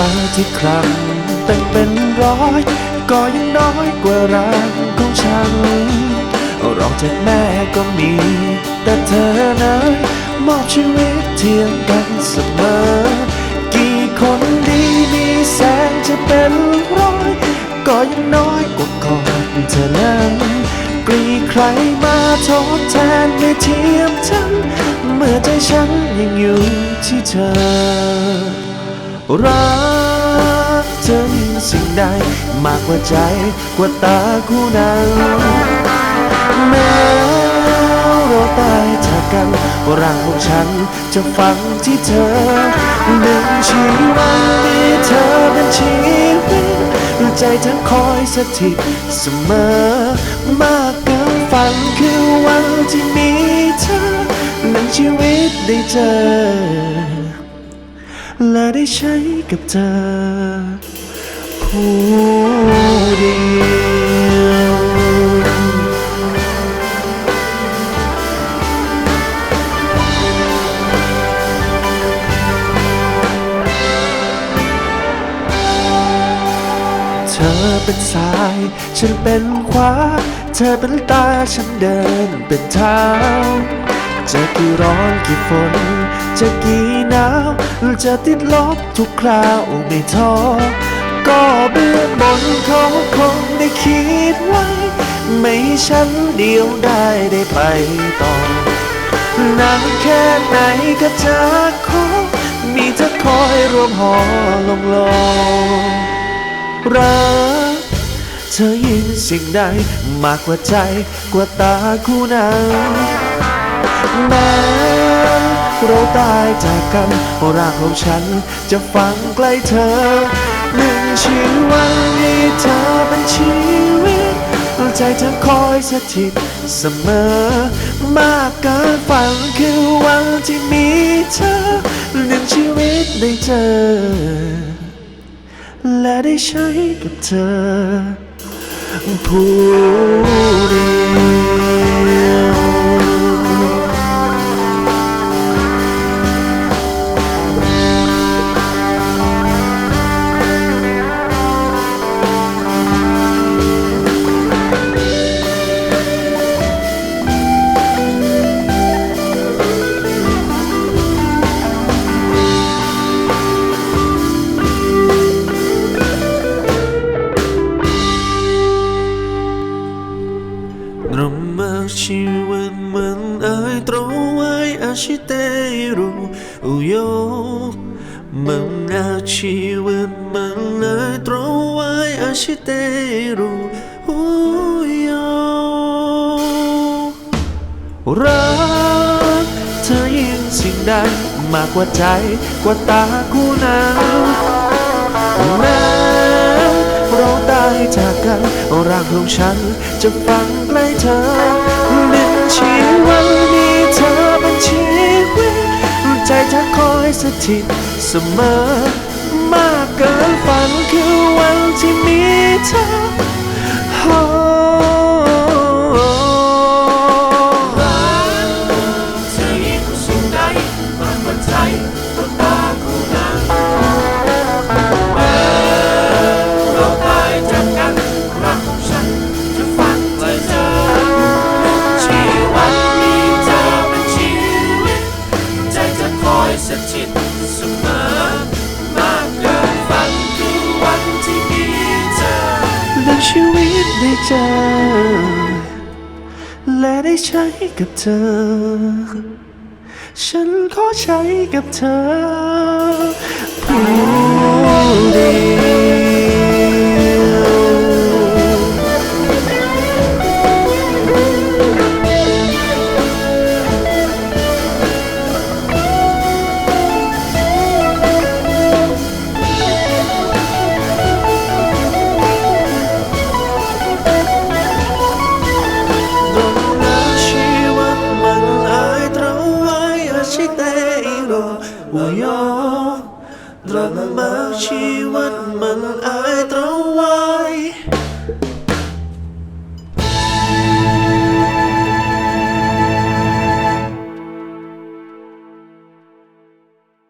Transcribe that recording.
รักที่ครั้งเป็นเป็นร้อย ก็ยังน้อยกว่ารักของฉันรองจากแม่ก็มี แต่เธอนั้นมอบชีวิตเทียมกันเสมอ กี่คนดีมีแสนจะเป็นร้อย ก็ยังน้อยกว่าก่อนเธอนั้นกรีใครมาทดแทนไม่เทียมฉัน เมื่อใจฉันยังอยู่ที่เธอรัก สิ่งใด มากกว่าใจกว่าตาคู่นั้นแม้เราตายจากกันร่างของฉันจะฝังที่เธอหนึ่งชีวันมีเธอเป็นชีวิตใจฉันคอยสถิตเสมอ มากเกินฝันคือวันที่มีเธอหนึ่งชีวิตได้เจอ และได้ใช้กับเธอ ผู้เดียวเธอเป็นซ้าย ฉันเป็นขวา เธอเป็นตา ฉันเดินเป็นเท้าจะกี่ร้อนกี่ฝน จะกี่หนาว จะติดลบทุกคราวไม่ท้อ ก็เบื้องบนเขาคงได้คิดไว้ ไม่ฉันเดียวได้ได้ไปต่อนานแค่ไหนก็จะขอมีเธอคอยรวมหอลงลงรักเธอยิ่งสิ่งใดมากกว่าใจกว่าตาคู่นั้นแม้เราตายจากกันร่างของฉันจะฝังใกล้เธอ หนึ่งชีวันมีเธอเป็นชีวิตใจเธอคอยสถิตเสมอ มากเกินฝันคือวันที่มีเธอหนึ่งชีวิตได้เจอ และได้ใช้กับเธอผู้ ชีวันมันเอ้ยตรไว้อาชิเตรุอุโยมันอาชีวันมันเอ้ยตรไว้อาชิเตรุอุโยรักเธอยิ่งสิ่งใดมากกว่าใจกว่าตาคู่นั้นแม้เราตายจากกันร่างของฉันจะฝังใกล้เธอ ชีวันมีเธอเป็นชีวิตใจจะคอยสถิตเสมอ มากเกินฝันคือวันที่มีเธอ ได้เจอ และได้ใช้กับเธอ ฉันขอใช้กับเธอผู้เดียว โรวโยดรามาชีวิตมันอาย